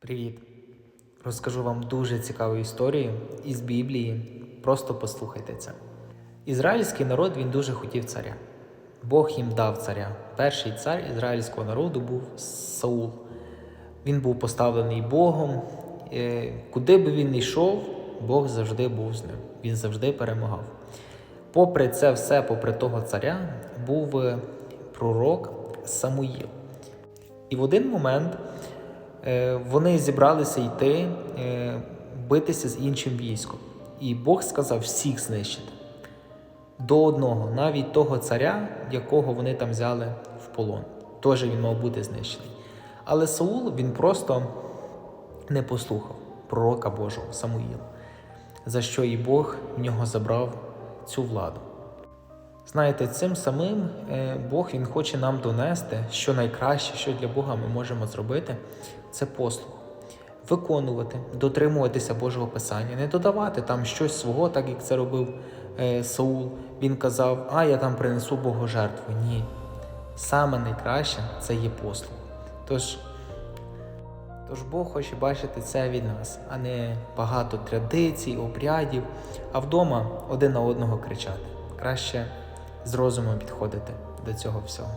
Привіт! Розкажу вам дуже цікаву історію із Біблії. Просто послухайте це. Ізраїльський народ він дуже хотів царя. Бог їм дав царя. Перший цар ізраїльського народу був Саул. Він був поставлений Богом. Е, Куди би він не йшов, Бог завжди був з ним. Він завжди перемагав. Попри це все, попри того царя, був е, пророк Самуїл. І в один момент вони зібралися йти е, битися з іншим військом. І Бог сказав всіх знищити. До одного, навіть того царя, якого вони там взяли в полон. Теж він мав бути знищений. Але Саул він просто не послухав пророка Божого Самуїла, за що і Бог в нього забрав цю владу. Знаєте, цим самим е, Бог Він хоче нам донести, що найкраще, що для Бога ми можемо зробити, це послуг. Виконувати, дотримуватися Божого Писання, не додавати там щось свого, так як це робив е, Саул. Він казав, а я там принесу Богу жертву. Ні. Саме найкраще це є послуг. Тож, тож Бог хоче бачити це від нас, а не багато традицій, обрядів, а вдома один на одного кричати. Краще з розумом підходити до цього всього.